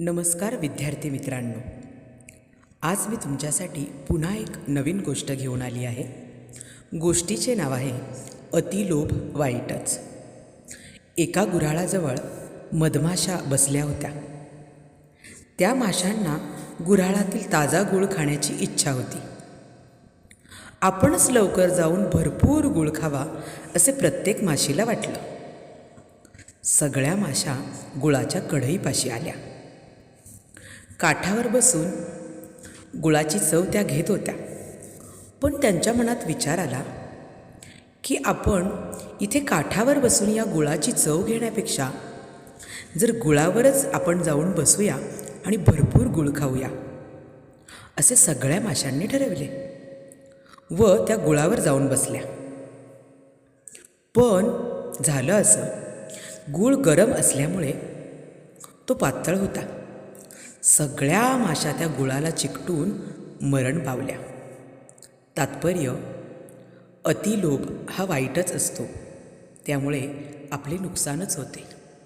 नमस्कार विद्यार्थी मित्रांनो. आज मी तुमच्यासाठी पुन्हा एक नवीन गोष्ट घेऊन आली आहे. गोष्टीचे नाव आहे अतिलोभ वाईटच. एका गुऱ्हाळाजवळ मधमाशा बसल्या होत्या. त्या माशांना गुऱ्हाळातील ताजा गुळ खाण्याची इच्छा होती. आपणच लवकर जाऊन भरपूर गुळ खावा असे प्रत्येक माशीला वाटलं. सगळ्या माशा गुळाच्या कढईपाशी आल्या. काठावर बसून गुळाची चव त्या घेत होत्या. पण त्यांच्या मनात विचार आला की आपण इथे काठावर बसून या गुळाची चव घेण्यापेक्षा जर गुळावरच आपण जाऊन बसूया आणि भरपूर गुळ खाऊया असे सगळ्या माशांनी ठरवले व त्या गुळावर जाऊन बसल्या. पण झालं असं गूळ गरम असल्यामुळे तो पातळ होता. सगळ्या माशा त्या गुळाला चिकटून मरण पावल्या. तात्पर्य अतिलोभ हा वाईटच असतो. त्यामुळे आपले नुकसानच होते.